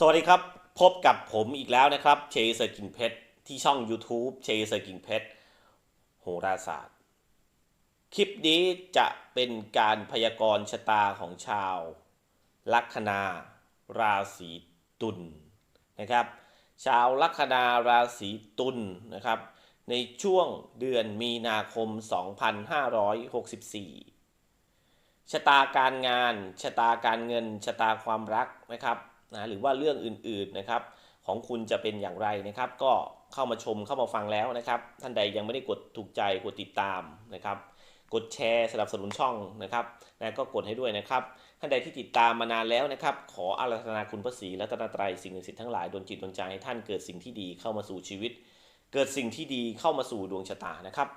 สวัสดีครับ พบกับผมอีกแล้วนะครับเชยเซอร์กิงเพชรที่ช่อง YouTube เชยเซอร์กิงเพชรโหราศาสตร์ คลิปนี้จะเป็นการพยากรณ์ชะตาของชาว ลัคนา ราศีตุลนะครับ ชาวลัคนาราศีตุลนะครับ ในช่วงเดือนมีนาคม 2564 ชะตาการงาน ชะตาการเงิน ชะตาความรักนะครับ นะหรือว่าเรื่องอื่นๆนะครับของคุณจะเป็นอย่างไรนะครับ ก็เข้ามาชมเข้ามาฟังแล้วนะครับ ท่านใดยังไม่ได้กดถูกใจกดติดตามนะครับกดแชร์สนับสนุนช่องนะครับนะก็กดให้ด้วยนะครับท่านใดที่ติดตามมานานแล้วนะครับ ขออาราธนาคุณพระศรีรัตนตรัยสิ่งศักดิ์สิทธิ์ทั้งหลายดลจิตดลใจให้ท่านเกิดสิ่งที่ดีเข้ามาสู่ชีวิต เกิดสิ่งที่ดีเข้ามาสู่ดวงชะตานะครับ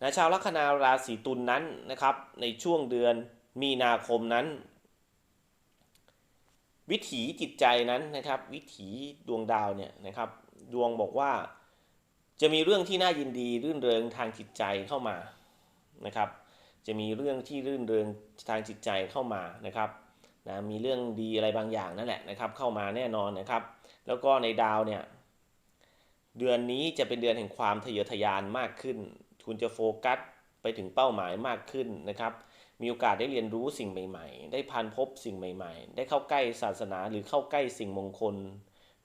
นะชาวลัคนาราศีตุลนนั้นนะครับ ในช่วงเดือนมีนาคมนั้น วิถีจิตใจนั้นนะครับ วิถีดวงดาวเนี่ยนะครับ ดวงบอกว่าจะมีเรื่องที่น่ายินดีรื่นเริงทางจิตใจเข้ามานะครับ จะมีเรื่องที่รื่นเริงทางจิตใจเข้ามานะครับนะมีเรื่องดีอะไรบางอย่างนั่นแหละนะครับ เข้ามาแน่นอนนะครับ แล้วก็ในดาวเนี่ยเดือนนี้จะเป็นเดือนแห่งความทะเยอทะยานมากขึ้น คุณจะโฟกัสไปถึงเป้าหมายมากขึ้นนะครับ มีโอกาสได้เรียนรู้สิ่งใหม่ ๆ ได้พันพบสิ่งใหม่ ๆ ได้เข้าใกล้ศาสนาหรือเข้าใกล้สิ่งมงคล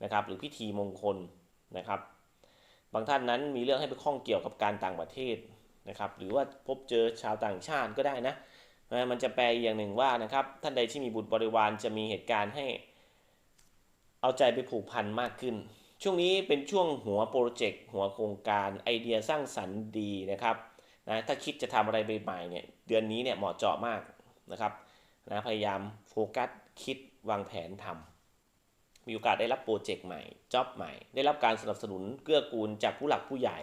นะครับ หรือพิธีมงคลนะครับ บางท่านนั้นมีเรื่องให้ไปข้องเกี่ยวกับการต่างประเทศนะครับ หรือว่าพบเจอชาวต่างชาติก็ได้นะนะมันจะแปลอย่างหนึ่งว่านะครับ ท่านใดที่มีบุตรบริวารจะมีเหตุการณ์ให้ เอาใจไปผูกพันมากขึ้น ช่วงนี้เป็นช่วงหัวโปรเจกต์หัวโครงการไอเดียสร้างสรรค์ดีนะครับนะถ้าคิดจะทำอะไรใหม่ๆเนี่ย เดือนนี้เนี่ยเหมาะเจาะมากนะครับนะพยายามโฟกัสคิดวางแผนทำมีโอกาสได้รับโปรเจกต์ใหม่จ็อบใหม่ ได้รับการสนับสนุนเกื้อกูลจากผู้หลักผู้ใหญ่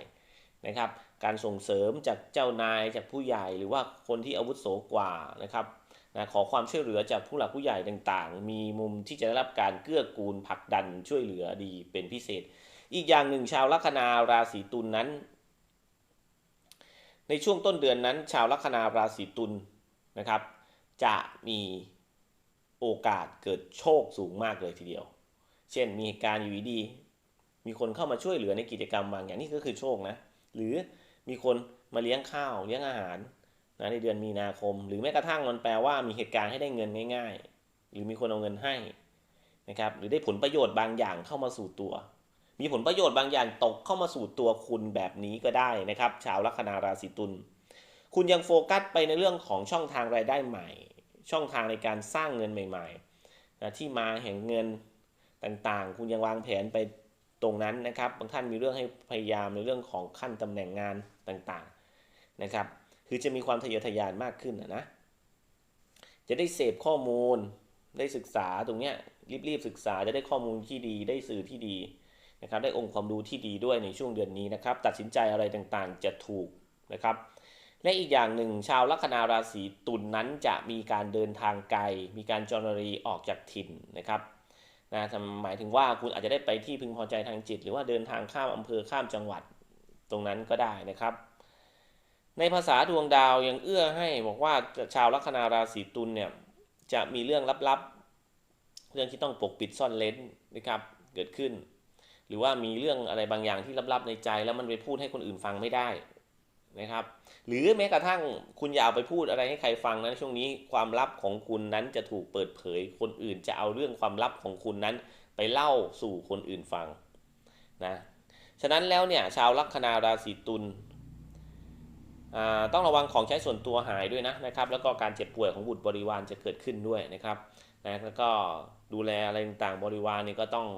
นะครับ การส่งเสริมจากเจ้านายจากผู้ใหญ่หรือว่าคนที่อาวุโสกว่านะครับนะขอความช่วยเหลือจากผู้หลักผู้ใหญ่ต่างๆ มีมุมที่จะได้รับการเกื้อกูลผลักดันช่วยเหลือดีเป็นพิเศษ อีกอย่างหนึ่งชาวลัคนาราศีตุลนนั้น ในช่วงต้นเดือนนั้น ชาวลัคนาราศีตุลนะครับ จะมีโอกาสเกิดโชคสูงมากเลยทีเดียว เช่นมีเหตุการณ์อยู่ดี มีคนเข้ามาช่วยเหลือในกิจกรรมบางอย่างนี่ก็คือโชคนะ หรือมีคนมาเลี้ยงข้าวเลี้ยงอาหารนะในเดือนมีนาคม หรือแม้กระทั่งมันแปลว่ามีเหตุการณ์ให้ได้เงินง่าย ๆ หรือมีคนเอาเงินให้นะครับ หรือได้ผลประโยชน์บางอย่างเข้ามาสู่ตัว มีผลประโยชน์บางอย่างตกเข้ามาสู่ตัวคุณแบบนี้ก็ได้นะครับ ชาวลัคนาราศีตุลคุณยังโฟกัสไปในเรื่องของช่องทางรายได้ใหม่ ช่องทางในการสร้างเงินใหม่ๆนะที่มาแห่งเงินต่างๆ คุณยังวางแผนไปตรงนั้นนะครับ บางท่านมีเรื่องให้พยายามในเรื่องของขั้นตำแหน่งงานต่างๆนะครับ คือจะมีความทะเยอทะยานมากขึ้นนะนะจะได้เสพข้อมูล ได้ศึกษาตรงเนี้ยรีบๆศึกษาจะได้ข้อมูลที่ดี ได้สื่อที่ดี นะครับได้องค์ความรู้ที่ดีด้วยในช่วงเดือนนี้นะครับ ตัดสินใจอะไรต่างๆ จะถูกนะครับ และอีกอย่างหนึ่งชาวลัคนาราศีตุลนนั้นจะมีการเดินทางไกล มีการจรรีออกจากถิ่นนะครับนะหมายถึงว่าคุณอาจจะได้ไปที่พึงพอใจทางจิต หรือว่าเดินทางข้ามอำเภอข้ามจังหวัดตรงนั้นก็ได้นะครับ ในภาษาดวงดาวยังเอื้อให้บอกว่าชาวลัคนาราศีตุลเนี่ยจะมีเรื่องลับๆ เรื่องที่ต้องปกปิดซ่อนเล้นนะครับเกิดขึ้น หรือว่ามีเรื่องอะไรบางอย่างที่ลับๆในใจ แล้วมันไปพูดให้คนอื่นฟังไม่ได้นะครับ หรือแม้กระทั่งคุณอย่าเอาไปพูดอะไรให้ใครฟังนะช่วงนี้ความลับของคุณนั้นจะถูกเปิดเผย คนอื่นจะเอาเรื่องความลับของคุณนั้น ไปเล่าสู่คนอื่นฟังนะฉะนั้นแล้วเนี่ยชาวลัคนาราศีตุลต้องระวังของใช้ส่วนตัวหายด้วยนะนะครับ แล้วก็การเจ็บป่วยของบุตรบริวารจะเกิดขึ้นด้วยนะครับนะแล้วก็ดูแลอะไรต่างๆบริวารนี่ก็ต้อง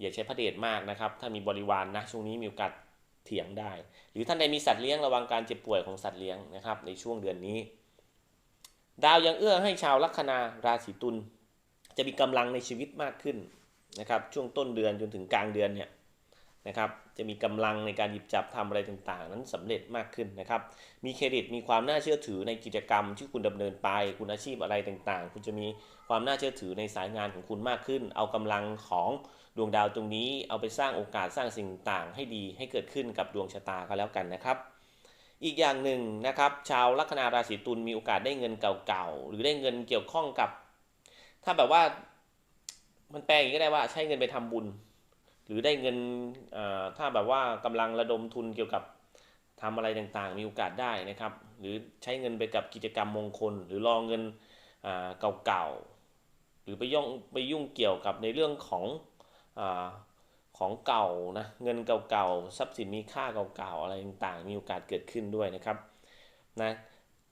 อย่าใช้พระเดชมากนะครับ ถ้ามีบริวารนนะช่วงนี้มีโอกาสเถียงได้ หรือท่านใดมีสัตว์เลี้ยงระวังการเจ็บป่วยของสัตว์เลี้ยงนะครับ ในช่วงเดือนนี้ ดาวยังเอื้อให้ชาวลัคนาราศีตุลจะมีกำลังในชีวิตมากขึ้นนะครับ ช่วงต้นเดือนจนถึงกลางเดือนเนี่ยนะครับ จะมีกำลังในการหยิบจับทำอะไรต่างๆ นั้นสำเร็จมากขึ้นนะครับ มีเครดิตมีความน่าเชื่อถือในกิจกรรมที่คุณดำเนินไป คุณอาชีพอะไรต่างๆ คุณจะมีความน่าเชื่อถือในสายงานของคุณมากขึ้น เอากำลังของ ดวงดาวตรงนี้เอาไปสร้างโอกาสสร้างสิ่งต่างให้ดีให้เกิดขึ้นกับดวงชะตาก็แล้วกันนะครับ อีกอย่างหนึ่งนะครับ ชาวลัคนาราศีตุลมีโอกาสได้เงินเก่าๆหรือได้เงินเกี่ยวข้องกับ ถ้าแบบว่ามันแปลอย่างนี้ก็ได้ว่าใช้เงินไปทำบุญ หรือได้เงินถ้าแบบว่ากำลังระดมทุนเกี่ยวกับทำอะไรต่างๆ มีโอกาสได้นะครับ หรือใช้เงินไปกับกิจกรรมมงคล หรือรอเงินเก่าๆหรือไปย่องไปยุ่งเกี่ยวกับในเรื่องของ ของเก่านะเงินเก่าๆทรัพย์สินมีค่าเก่าๆอะไรต่างๆ มีโอกาสเกิดขึ้นด้วยนะครับนะ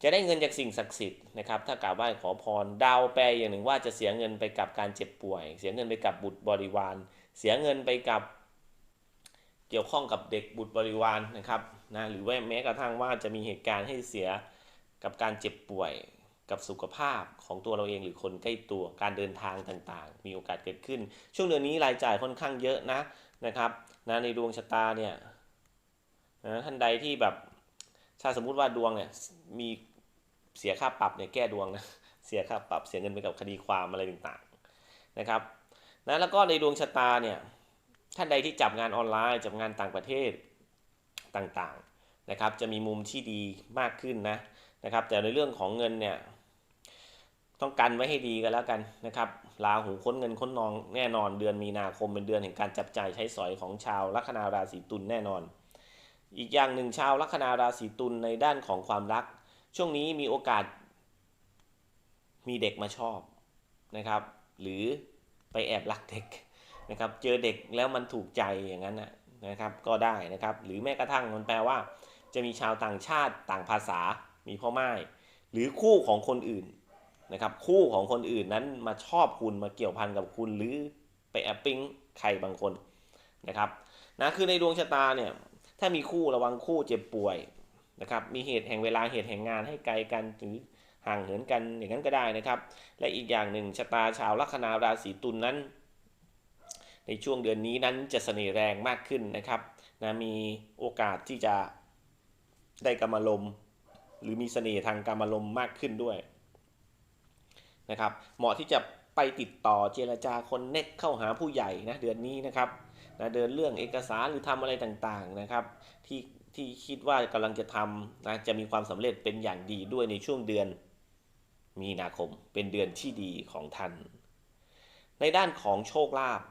จะได้เงินจากสิ่งศักดิ์สิทธิ์นะครับถ้ากราบไหว้ขอพรดาวแปลอย่างหนึ่งว่าจะเสียเงินไปกับการเจ็บป่วย เสียเงินไปกับบุตรบริวาร เสียเงินไปกับเกี่ยวข้องกับเด็กบุตรบริวารนะครับนะหรือว่าแม้กระทั่งว่าจะมีเหตุการณ์ให้เสียกับการเจ็บป่วย กับสุขภาพของตัวเราเองหรือคนใกล้ตัวการเดินทางต่างๆ มีโอกาสเกิดขึ้น ช่วงเดือนนี้รายจ่ายค่อนข้างเยอะนะนะครับนะในดวงชะตาเนี่ยนะท่านใดที่แบบถ้าสมมุติว่าดวงเนี่ยมีเสียค่าปรับเนี่ยแก้ดวงนะเสียค่าปรับเสียเงินไปกับคดีความอะไรต่างๆนะครับนะแล้วก็ในดวงชะตาเนี่ยท่านใดที่จับงานออนไลน์จับงานต่างประเทศต่างๆนะครับจะมีมุมที่ดีมากขึ้นนะนะครับแต่ในเรื่องของเงินเนี่ย ต้องกันไว้ให้ดีกันแล้วกันนะครับราหูค้นเงินค้นนองแน่นอนเดือนมีนาคมเป็นเดือนแห่งการจับจ่ายใช้สอยของชาวลัคนาราศีตุลแน่นอน อีกอย่างหนึ่งชาวลัคนาราศีตุลในด้านของความรัก ช่วงนี้มีโอกาส มีเด็กมาชอบนะครับ หรือไปแอบรักเด็กนะครับ เจอเด็กแล้วมันถูกใจอย่างนั้นนะครับก็ได้นะครับ หรือแม้กระทั่งมันแปลว่า จะมีชาวต่างชาติต่างภาษามีพ่อไม้หรือคู่ของคนอื่น นะครับคู่ของคนอื่นนั้นมาชอบคุณมาเกี่ยวพันกับคุณหรือไปแอบปิ้งใครบางคนนะครับนะคือในดวงชะตาเนี่ยถ้ามีคู่ระวังคู่เจ็บป่วยนะครับมีเหตุแห่งเวลาเหตุแห่งงานให้ไกลกันหรือห่างเหินกันอย่างนั้นก็ได้นะครับ และอีกอย่างหนึ่งชะตาชาวลัคนาราศีตุลนนั้น ในช่วงเดือนนี้นั้นจะเสน่ห์แรงมากขึ้นนะครับนะมีโอกาสที่จะได้กรรมลมหรือมีเสน่ห์ทางกรรมลมมากขึ้นด้วย นะครับเหมาะที่จะไปติดต่อเจรจาคนเน็กเข้าหาผู้ใหญ่นะเดือนนี้นะครับนะเดินเรื่องเอกสารหรือทำอะไรต่างๆนะครับที่ที่คิดว่ากำลังจะทำนะจะมีความสำเร็จเป็นอย่างดีด้วยในช่วงเดือนมีนาคมเป็นเดือนที่ดีของท่าน ในด้านของโชคลาภ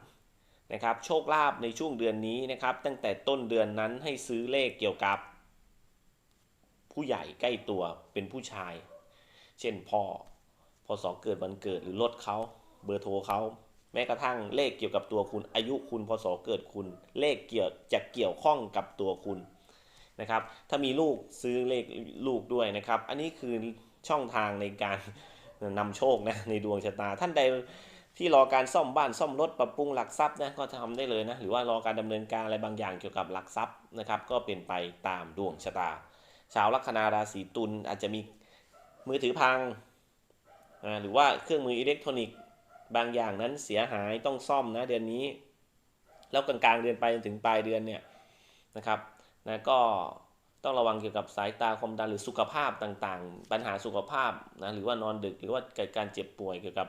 นะครับโชคลาภในช่วงเดือนนี้นะครับ ตั้งแต่ต้นเดือนนั้นให้ซื้อเลขเกี่ยวกับ ผู้ใหญ่ใกล้ตัวเป็นผู้ชาย เช่นพ่อ พศเกิดวันเกิดหรือรถเขาเบอร์โทรเขาแม้กระทั่งเลขเกี่ยวกับตัวคุณอายุคุณพศเกิดคุณ เลขเกี่ยวจะเกี่ยวข้องกับตัวคุณนะครับถ้ามีลูกซื้อเลขลูกด้วยนะครับ อันนี้คือช่องทางในการนำโชคนะในดวงชะตา ท่านใดที่รอการซ่อมบ้านซ่อมรถปรับปรุงหลักทรัพย์นะก็ทำได้เลยนะหรือว่ารอการดำเนินการอะไรบางอย่างเกี่ยวกับหลักทรัพย์นะครับ ก็เป็นไปตามดวงชะตา ชาวลัคนาราศีตุลอาจจะมีมือถือพัง หรือว่าเครื่องมืออิเล็กทรอนิกส์บางอย่างนั้นเสียหายต้องซ่อมนะเดือนนี้ แล้วกลางๆเดือนไปจนถึงปลายเดือนเนี่ยนะครับนะก็ต้องระวังเกี่ยวกับสายตาความดันหรือสุขภาพต่างๆ ปัญหาสุขภาพนะหรือว่านอนดึกหรือว่าเกิดการเจ็บป่วยเกี่ยวกับ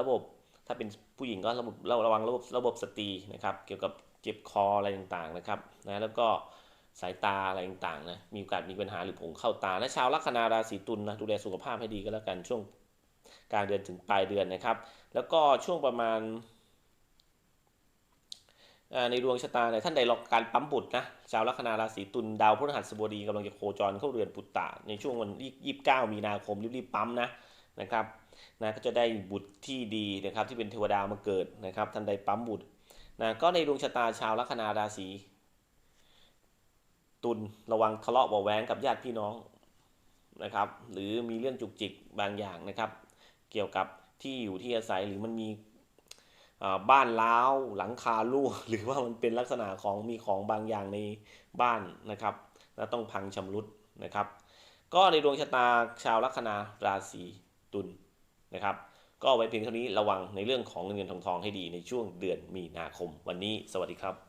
ระบบถ้าเป็นผู้หญิงก็ระบบระวังระบบระบบสตรีนะครับ เกี่ยวกับเจ็บคออะไรต่างๆนะครับนะแล้วก็สายตาอะไรต่างๆนะมีโอกาสมีปัญหาหรือผงเข้าตาและชาวลัคนาราศีตุลนะดูแลสุขภาพให้ดีก็แล้วกันช่วง กลางเดือนถึงปลายเดือนนะครับ แล้วก็ช่วงประมาณในดวงชะตาเนี่ยท่านใดรอการปั๊มบุตรนะชาวลัคนาราศีตุลดาวพฤหัสบดีกำลังจะโคจรเข้าเรือนปุตตะ ในช่วงวันที่29 มีนาคมรีบๆปั๊มนะนะครับนะก็จะได้บุตรที่ดีนะครับที่เป็นเทวดามาเกิดนะครับท่านใดปั๊มบุตรนะก็ในดวงชะตาชาวลัคนาราศีตุลระวังทะเลาะเบาะแวงกับญาติพี่น้องนะครับ หรือมีเรื่องจุกจิกบางอย่างนะครับ เกี่ยวกับที่อยู่ที่อาศัยหรือมันมีอ่าบ้านล้าวหลังคารั่วหรือว่ามันเป็นลักษณะของมีของบางอย่างในบ้านนะครับ แล้วต้องพังชำรุดนะครับ ก็ในดวงชะตาชาวลัคนาราศีตุลนะครับ ก็ไว้เพียงเท่านี้ระวังในเรื่องของเงินเงินทองทองให้ดีในช่วงเดือนมีนาคมวันนี้ สวัสดีครับ